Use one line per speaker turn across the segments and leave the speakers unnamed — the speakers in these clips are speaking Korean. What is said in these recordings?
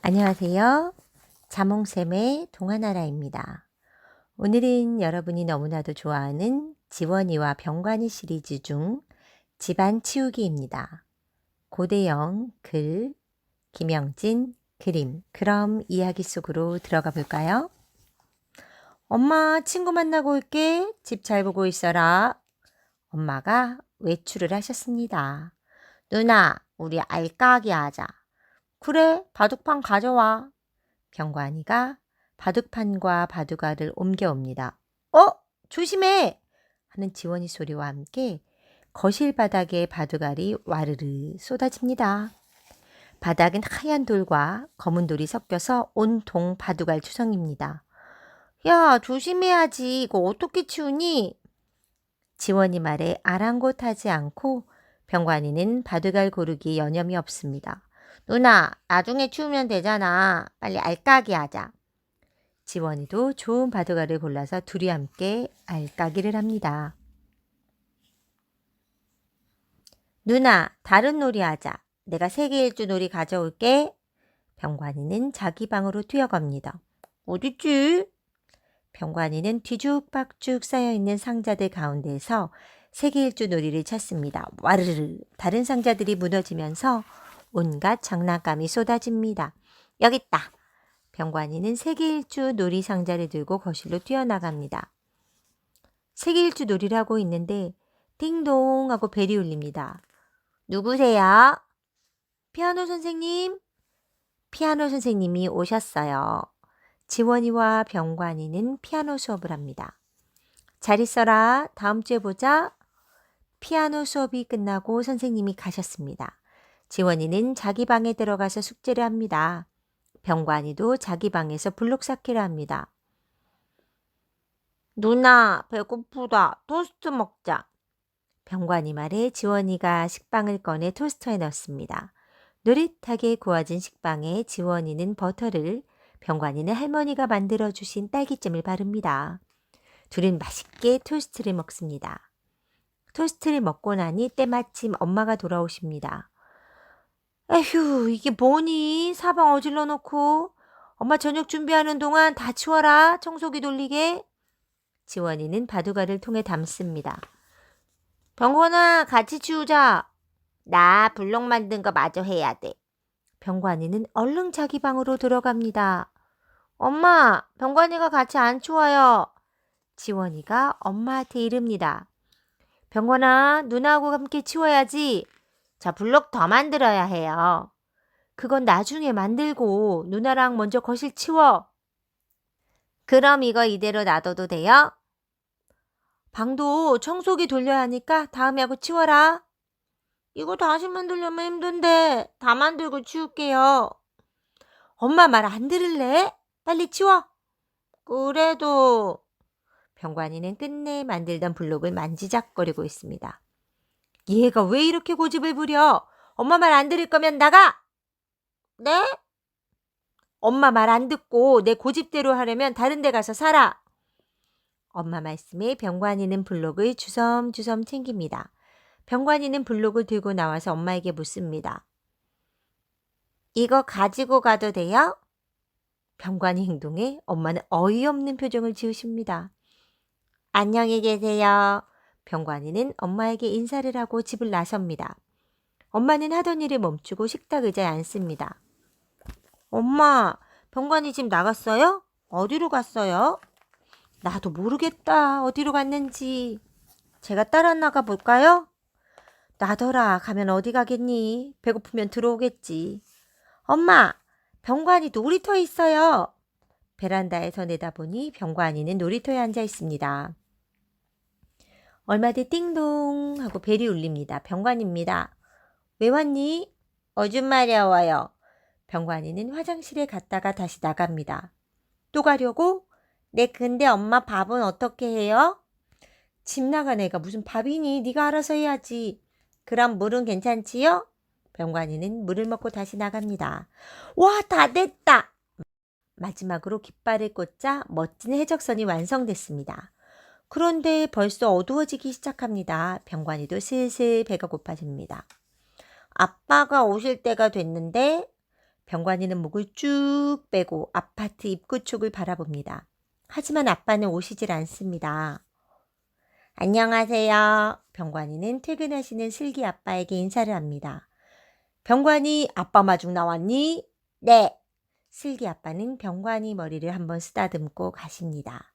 안녕하세요. 자몽샘의 동화나라입니다. 오늘은 여러분이 너무나도 좋아하는 지원이와 병관이 시리즈 중 집안 치우기입니다. 고대영 글, 김영진 그림. 그럼 이야기 속으로 들어가 볼까요? 엄마, 친구 만나고 올게. 집 잘 보고 있어라. 엄마가 외출을 하셨습니다. 누나, 우리 알까기 하자. 그래, 바둑판 가져와. 병관이가 바둑판과 바둑알을 옮겨옵니다. 어? 조심해! 하는 지원이 소리와 함께 거실 바닥에 바둑알이 와르르 쏟아집니다. 바닥은 하얀 돌과 검은 돌이 섞여서 온통 바둑알 투성입니다. 야, 조심해야지. 이거 어떻게 치우니? 지원이 말에 아랑곳하지 않고 병관이는 바둑알 고르기 여념이 없습니다. 누나, 나중에 치우면 되잖아. 빨리 알까기 하자. 지원이도 좋은 바둑알을 골라서 둘이 함께 알까기를 합니다. 누나, 다른 놀이 하자. 내가 세계 일주 놀이 가져올게. 병관이는 자기 방으로 뛰어갑니다. 어딨지? 병관이는 뒤죽박죽 쌓여있는 상자들 가운데에서 세계 일주 놀이를 찾습니다. 와르르 다른 상자들이 무너지면서 온갖 장난감이 쏟아집니다. 여기 있다. 병관이는 세계 일주 놀이 상자를 들고 거실로 뛰어나갑니다. 세계 일주 놀이를 하고 있는데 띵동 하고 벨이 울립니다. 누구세요? 피아노 선생님? 피아노 선생님이 오셨어요. 지원이와 병관이는 피아노 수업을 합니다. 잘 있어라. 다음 주에 보자. 피아노 수업이 끝나고 선생님이 가셨습니다. 지원이는 자기 방에 들어가서 숙제를 합니다. 병관이도 자기 방에서 블록 쌓기를 합니다. 누나, 배고프다. 토스트 먹자. 병관이 말에 지원이가 식빵을 꺼내 토스터에 넣습니다. 노릇하게 구워진 식빵에 지원이는 버터를, 병관이는 할머니가 만들어 주신 딸기잼을 바릅니다. 둘은 맛있게 토스트를 먹습니다. 토스트를 먹고 나니 때마침 엄마가 돌아오십니다. 에휴, 이게 뭐니? 사방 어질러 놓고. 엄마 저녁 준비하는 동안 다 치워라. 청소기 돌리게. 지원이는 바둑알을 통에 담습니다. 병관아, 같이 치우자. 나 블록 만든 거 마저 해야 돼. 병관이는 얼른 자기 방으로 들어갑니다. 엄마, 병관이가 같이 안 치워요. 지원이가 엄마한테 이릅니다. 병관아, 누나하고 함께 치워야지. 자, 블록 더 만들어야 해요. 그건 나중에 만들고 누나랑 먼저 거실 치워. 그럼 이거 이대로 놔둬도 돼요? 방도 청소기 돌려야 하니까 다음에 하고 치워라. 이거 다시 만들려면 힘든데 다 만들고 치울게요. 엄마 말 안 들을래? 빨리 치워. 그래도 병관이는 끝내 만들던 블록을 만지작거리고 있습니다. 얘가 왜 이렇게 고집을 부려? 엄마 말 안 들을 거면 나가! 네? 엄마 말 안 듣고 내 고집대로 하려면 다른 데 가서 살아. 엄마 말씀에 병관이는 블록을 주섬주섬 챙깁니다. 병관이는 블록을 들고 나와서 엄마에게 묻습니다. 이거 가지고 가도 돼요? 병관이 행동에 엄마는 어이없는 표정을 지으십니다. 안녕히 계세요. 병관이는 엄마에게 인사를 하고 집을 나섭니다. 엄마는 하던 일을 멈추고 식탁 의자에 앉습니다. 엄마, 병관이 집 나갔어요? 어디로 갔어요? 나도 모르겠다. 어디로 갔는지. 제가 따라 나가 볼까요? 나더라. 가면 어디 가겠니? 배고프면 들어오겠지. 엄마, 병관이 놀이터에 있어요. 베란다에서 내다보니 병관이는 놀이터에 앉아 있습니다. 얼마 뒤 띵동 하고 벨이 울립니다. 병관입니다. 왜 왔니? 어줌마려 와요. 병관이는 화장실에 갔다가 다시 나갑니다. 또 가려고? 네, 근데 엄마 밥은 어떻게 해요? 집 나간 애가 무슨 밥이니? 네가 알아서 해야지. 그럼 물은 괜찮지요? 병관이는 물을 먹고 다시 나갑니다. 와, 다 됐다! 마지막으로 깃발을 꽂자 멋진 해적선이 완성됐습니다. 그런데 벌써 어두워지기 시작합니다. 병관이도 슬슬 배가 고파집니다. 아빠가 오실 때가 됐는데 병관이는 목을 쭉 빼고 아파트 입구 쪽을 바라봅니다. 하지만 아빠는 오시질 않습니다. 안녕하세요. 병관이는 퇴근하시는 슬기 아빠에게 인사를 합니다. 병관이 아빠 마중 나왔니? 네. 슬기 아빠는 병관이 머리를 한번 쓰다듬고 가십니다.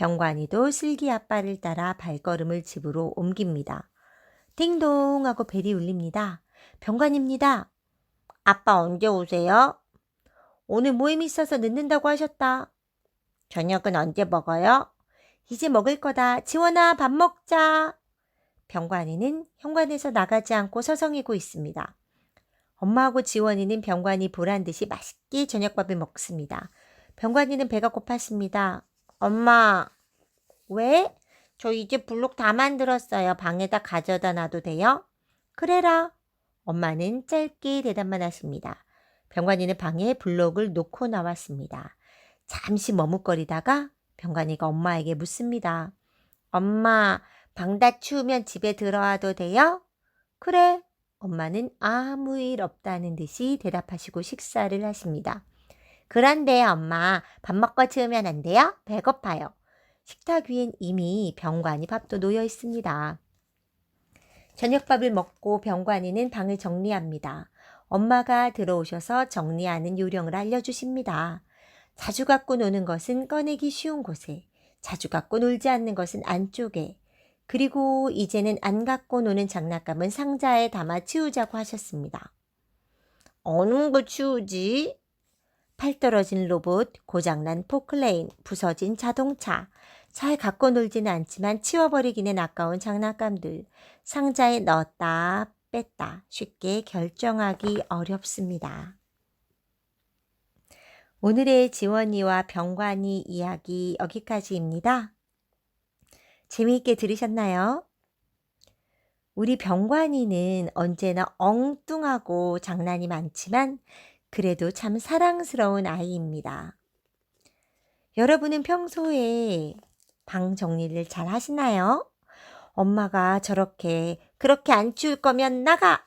병관이도 슬기 아빠를 따라 발걸음을 집으로 옮깁니다. 띵동 하고 벨이 울립니다. 병관입니다. 아빠 언제 오세요? 오늘 모임 있어서 늦는다고 하셨다. 저녁은 언제 먹어요? 이제 먹을 거다. 지원아, 밥 먹자. 병관이는 현관에서 나가지 않고 서성이고 있습니다. 엄마하고 지원이는 병관이 보란 듯이 맛있게 저녁밥을 먹습니다. 병관이는 배가 고팠습니다. 엄마, 왜? 저 이제 블록 다 만들었어요. 방에다 가져다 놔도 돼요? 그래라. 엄마는 짧게 대답만 하십니다. 병관이는 방에 블록을 놓고 나왔습니다. 잠시 머뭇거리다가 병관이가 엄마에게 묻습니다. 엄마, 방 다 치우면 집에 들어와도 돼요? 그래. 엄마는 아무 일 없다는 듯이 대답하시고 식사를 하십니다. 그런데 엄마, 밥 먹고 치우면 안 돼요? 배고파요. 식탁 위엔 이미 병관이 밥도 놓여 있습니다. 저녁밥을 먹고 병관이는 방을 정리합니다. 엄마가 들어오셔서 정리하는 요령을 알려주십니다. 자주 갖고 노는 것은 꺼내기 쉬운 곳에, 자주 갖고 놀지 않는 것은 안쪽에, 그리고 이제는 안 갖고 노는 장난감은 상자에 담아 치우자고 하셨습니다. 어느 거 치우지? 팔 떨어진 로봇, 고장난 포클레인, 부서진 자동차, 잘 갖고 놀지는 않지만 치워버리기는 아까운 장난감들, 상자에 넣었다 뺐다 쉽게 결정하기 어렵습니다. 오늘의 지원이와 병관이 이야기 여기까지입니다. 재미있게 들으셨나요? 우리 병관이는 언제나 엉뚱하고 장난이 많지만 그래도 참 사랑스러운 아이입니다. 여러분은 평소에 방 정리를 잘 하시나요? 엄마가 저렇게 그렇게 안 치울 거면 나가!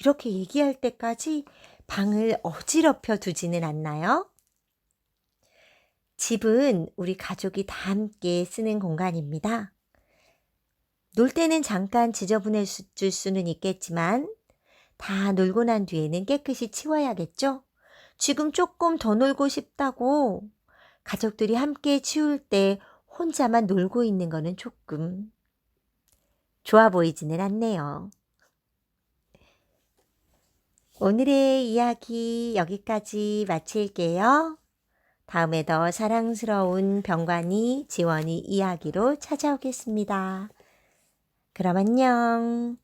이렇게 얘기할 때까지 방을 어지럽혀 두지는 않나요? 집은 우리 가족이 다 함께 쓰는 공간입니다. 놀 때는 잠깐 지저분해 줄 수는 있겠지만 다 놀고 난 뒤에는 깨끗이 치워야겠죠? 지금 조금 더 놀고 싶다고 가족들이 함께 치울 때 혼자만 놀고 있는 거는 조금 좋아 보이지는 않네요. 오늘의 이야기 여기까지 마칠게요. 다음에 더 사랑스러운 병관이 지원이 이야기로 찾아오겠습니다. 그럼 안녕.